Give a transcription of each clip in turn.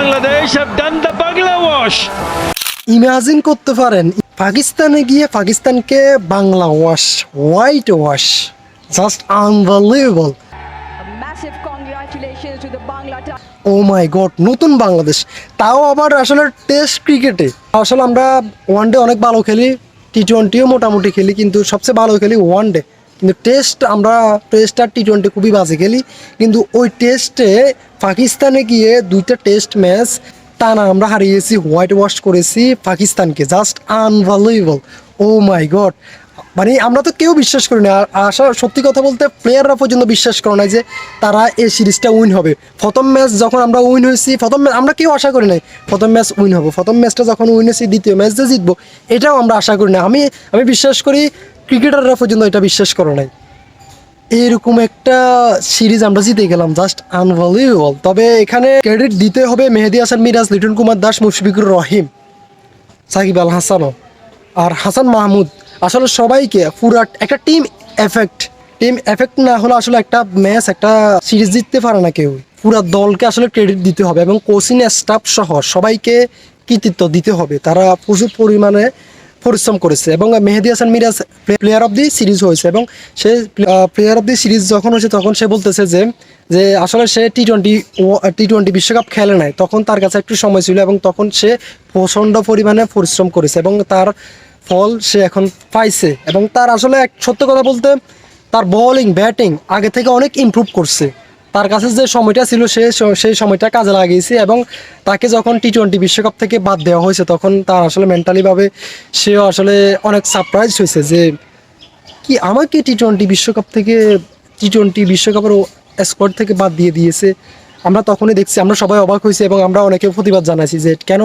Bangladesh have done the Bangla wash. Imagine করতে পারেন পাকিস্তানে গিয়ে পাকিস্তানকে Bangla wash white wash just unbelievable A massive congratulations to the Bangla Tigers. Oh my god নতুন বাংলাদেশ তাও আবার আসলে টেস্ট ক্রিকেটে আসলে আমরা ওয়ান ডে অনেক ভালো খেলি টি টোয়েন্টিও মোটামুটি খেলি কিন্তু সবচেয়ে ভালো খেলি ওয়ান ডে কিন্তু টেস্ট আমরা টেস্ট আর টি টোয়েন্টি খুবই বাজে খেলি, কিন্তু ওই টেস্টে পাকিস্তানে গিয়ে দুইটা টেস্ট ম্যাচ তা না, আমরা হারিয়েছি হোয়াইট ওয়াশ করেছি পাকিস্তানকে জাস্ট আনভ্যালুয়েবল ও মাই গড মানে আমরা তো কেউ বিশ্বাস করি না, আর আশা, সত্যি কথা বলতে প্লেয়াররা পর্যন্ত বিশ্বাস করে না যে তারা এই সিরিজটা উইন হবে। প্রথম ম্যাচ যখন আমরা উইন হয়েছি, প্রথম আমরা কেউ আশা করি নাই, প্রথম ম্যাচ উইন হবে। প্রথম ম্যাচটা যখন উইন হয়েছি, দ্বিতীয় ম্যাচ যে জিতবো, এটাও আমরা আশা করি না। আমি আমি বিশ্বাস করি ক্রিকেটাররা পর্যন্ত এটা বিশ্বাস করে নাই। এরকম একটা সিরিজ আমরা জিতে গেলাম জাস্ট আনভ্যালুয়েবল তবে এখানে ক্রেডিট দিতে হবে মেহেদি হাসান, মিরাজ, লিটন কুমার দাস, মুশফিকুর রহিম, সাকিব আল হাসানও। আর হাসান মাহমুদ, আসলে সবাইকে পুরা একটা টিম এফেক্ট টিম এফেক্ট না হলে আসলে একটা ম্যাচ একটা সিরিজ জিততে পারে না কেউ। পুরা দলকে আসলে ক্রেডিট দিতে হবে এবং কোচিং স্টাফ সহ সবাইকে কৃতিত্ব দিতে হবে। তারা প্রচুর পরিমাণে পরিশ্রম করেছে এবং Mehedi Hasan Miraz player of the series হয়েছে এবং সে প্লেয়ার অফ দি সিরিজ যখন হয়েছে তখন সে বলতেছে যে যে আসলে সে টি টোয়েন্টি টি টোয়েন্টি বিশ্বকাপ খেলে নাই। তখন তার কাছে একটু সময় ছিল এবং তখন সে প্রচণ্ড পরিমাণে পরিশ্রম করেছে এবং তার ফল সে এখন পাইছে এবং তার আসলে এক সত্য কথা বলতে, তার বোলিং ব্যাটিং আগে থেকে অনেক ইম্প্রুভ করছে। তার কাছে যে সময়টা ছিল সে সেই সময়টা কাজে লাগিয়েছে এবং তাকে যখন টি টোয়েন্টি বিশ্বকাপ থেকে বাদ দেওয়া হয়েছে তখন তার আসলে মেন্টালিভাবে সেও আসলে অনেক সারপ্রাইজ হয়েছে যে কি আমাকে টি টোয়েন্টি বিশ্বকাপ থেকে টি টোয়েন্টি বিশ্বকাপের স্কোয়াড থেকে বাদ দিয়ে দিয়েছে। আমরা তখনই দেখছি, আমরা সবাই অবাক হয়েছি এবং আমরা অনেকে প্রতিবাদ জানাইছি যে কেন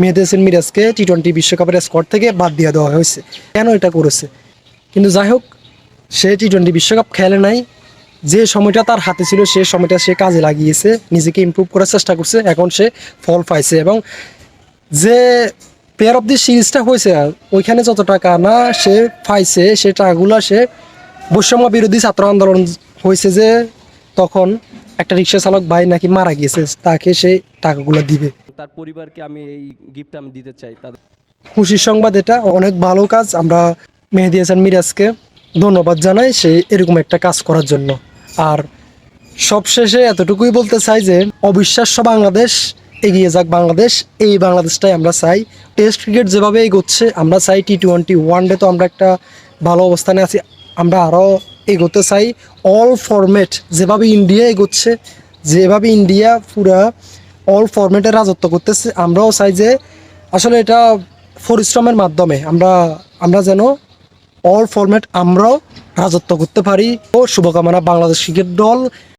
মেহেদি হাসান মিরাজকে টি টোয়েন্টি বিশ্বকাপের স্কোয়াড থেকে বাদ দিয়ে দেওয়া হয়েছে, কেন এটা করেছে? কিন্তু যাই হোক, সে টি টোয়েন্টি বিশ্বকাপ খেলে নাই। যে সময়টা তার হাতে ছিল সে সময়টা সে কাজে লাগিয়েছে নিজেকে ইম্প্রুভ করার চেষ্টা করছে এখন সে ফল পাইছে এবং যে প্লেয়ার অফ দি সিরিজটা হয়েছে ওইখানে যত টাকা না সে পাইছে সে টাকাগুলো সে বৈষম্য বিরোধী ছাত্র আন্দোলন হয়েছে যে তখন একটা রিক্সা চালক ভাই নাকি মারা গিয়েছে তাকে সেই টাকাগুলো দিবে। তার পরিবারকে আমি এই গিফট আমি দিতে চাই তাদের খুশির সংবাদ এটা অনেক ভালো কাজ আমরা মেহেদি হাসান মিরাজকে ধন্যবাদ জানাই সে এরকম একটা কাজ করার জন্য। আর সবশেষে এতটুকুই বলতে চাই যে অবিশ্বাস্য বাংলাদেশ এগিয়ে যাক বাংলাদেশ, এই বাংলাদেশটাই আমরা চাই। টেস্ট ক্রিকেট যেভাবে এগোচ্ছে, আমরা চাই টি টোয়েন্টি ওয়ান ডে তো আমরা একটা ভালো অবস্থানে আছি, আমরা আরও এগোতে চাই। অল ফরম্যাট যেভাবে ইন্ডিয়া এগোচ্ছে, যেভাবে ইন্ডিয়া পুরা অল ফরম্যাটে রাজত্ব করতেছে, আমরাও চাই যে আসলে এটা পরিশ্রমের মাধ্যমে আমরা আমরা যেন অল ফরম্যাট আমরাও রাজত্ব করতে পারি। ও শুভকামনা বাংলাদেশ ক্রিকেট দল।